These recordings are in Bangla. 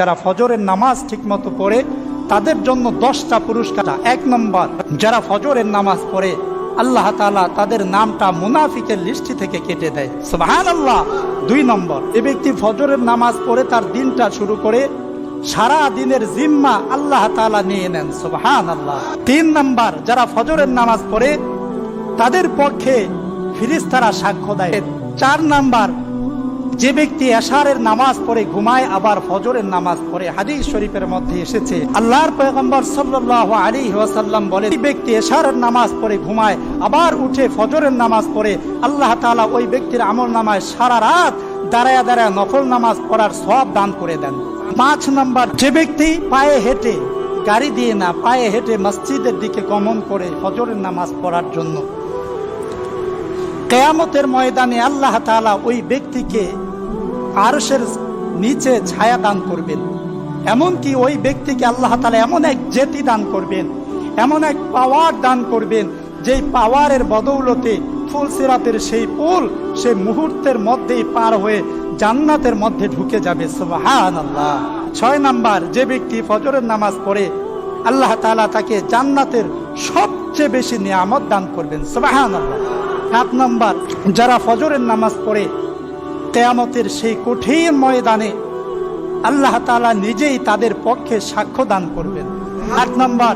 যারা ফজরের নামাজ ঠিকমতো পড়ে, তাদের জন্য দশটা পুরস্কার। এক নম্বর, যারা ফজরের নামাজ পড়ে, আল্লাহ তাআলা তাদের নামটা মুনাফিকের লিস্টি থেকে কেটে দেয়। সুবহান আল্লাহ দুই নম্বর, এ ব্যক্তি ফজরের নামাজ পড়ে তার দিনটা শুরু করে সারা দিনের জিম্মা আল্লাহ তাআলা নিয়ে নেন। সুবহান আল্লাহ তিন নম্বর, যারা ফজরের নামাজ পড়ে, তাদের পক্ষে ফিরিস্তারা সাক্ষ্য দেয়। চার নাম্বার যে ব্যক্তি এশারের নামাজ পড়ে ঘুমায়, আবার ফজরের নামাজ পড়ে, হাদিস শরীফের মধ্যে এসেছে। আল্লাহর পয়গম্বর সাল্লাল্লাহু আলাইহি ওয়াসাল্লাম বলে যে ব্যক্তি এশারের নামাজ পড়ে ঘুমায়, আবার উঠে ফজরের নামাজ পড়ে, আল্লাহ তাআলা ওই ব্যক্তির আমল নামায় সারা রাত দাঁড়ায়া দাঁড়ায় নফল নামাজ পড়ার সব দান করে দেন। পাঁচ নাম্বার, যে ব্যক্তি পায়ে হেঁটে গাড়ি দিয়ে না, পায়ে হেঁটে মসজিদের দিকে গমন করে ফজরের নামাজ পড়ার জন্য। কেয়ামতের ময়দানে আল্লাহ তাআলা ওই ব্যক্তিকে আরশের নিচে ছায়া দান করবেন। এমনকি ওই ব্যক্তিকে আল্লাহ তাআলা এমন এক জেতি দান করবেন, এমন এক পাওয়ার দান করবেন, যেই পাওয়ারের বদৌলতে ফুলসিরাতের সেই পুল সে মুহূর্তের মধ্যেই পার হয়ে জান্নাতের মধ্যে ঢুকে যাবে। সুবহান আল্লাহ ছয় নাম্বার, যে ব্যক্তি ফজরের নামাজ পড়ে, আল্লাহ তাআলা তাকে জান্নাতের সবচেয়ে বেশি নিয়ামত দান করবেন। সুবহান আল্লাহ সাত নম্বর, যারা ফজরের নামাজ পড়ে কেয়ামতের সেই কঠিন ময়দানে আল্লাহ তালা নিজেই তাদের পক্ষে সাক্ষ্য দান করবেন। আট নম্বর,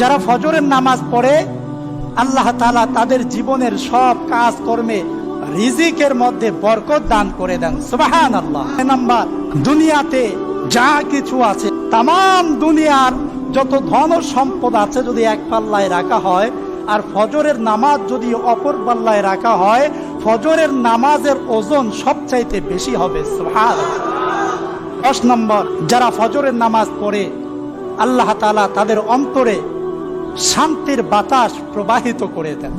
যারা ফজরের নামাজ পড়ে, আল্লাহ তালা তাদের জীবনের সব কাজ কর্মে রিজিকের মধ্যে বরকত দান করে দেন। সুবাহান আল্লাহ নাম্বার, দুনিয়াতে যা কিছু আছে তাম দুনিয়ার যত ধন সম্পদ আছে যদি এক পাল্লায় রাখা হয় আর ফজরের নামাজ যদি অপর পাল্লায় রাখা হয়, ফজরের নামাজের ওজন সবচাইতে বেশি হবে। দশ নম্বর, যারা ফজরের নামাজ পড়ে, আল্লাহ তালা তাদের অন্তরে শান্তির বাতাস প্রবাহিত করে দেন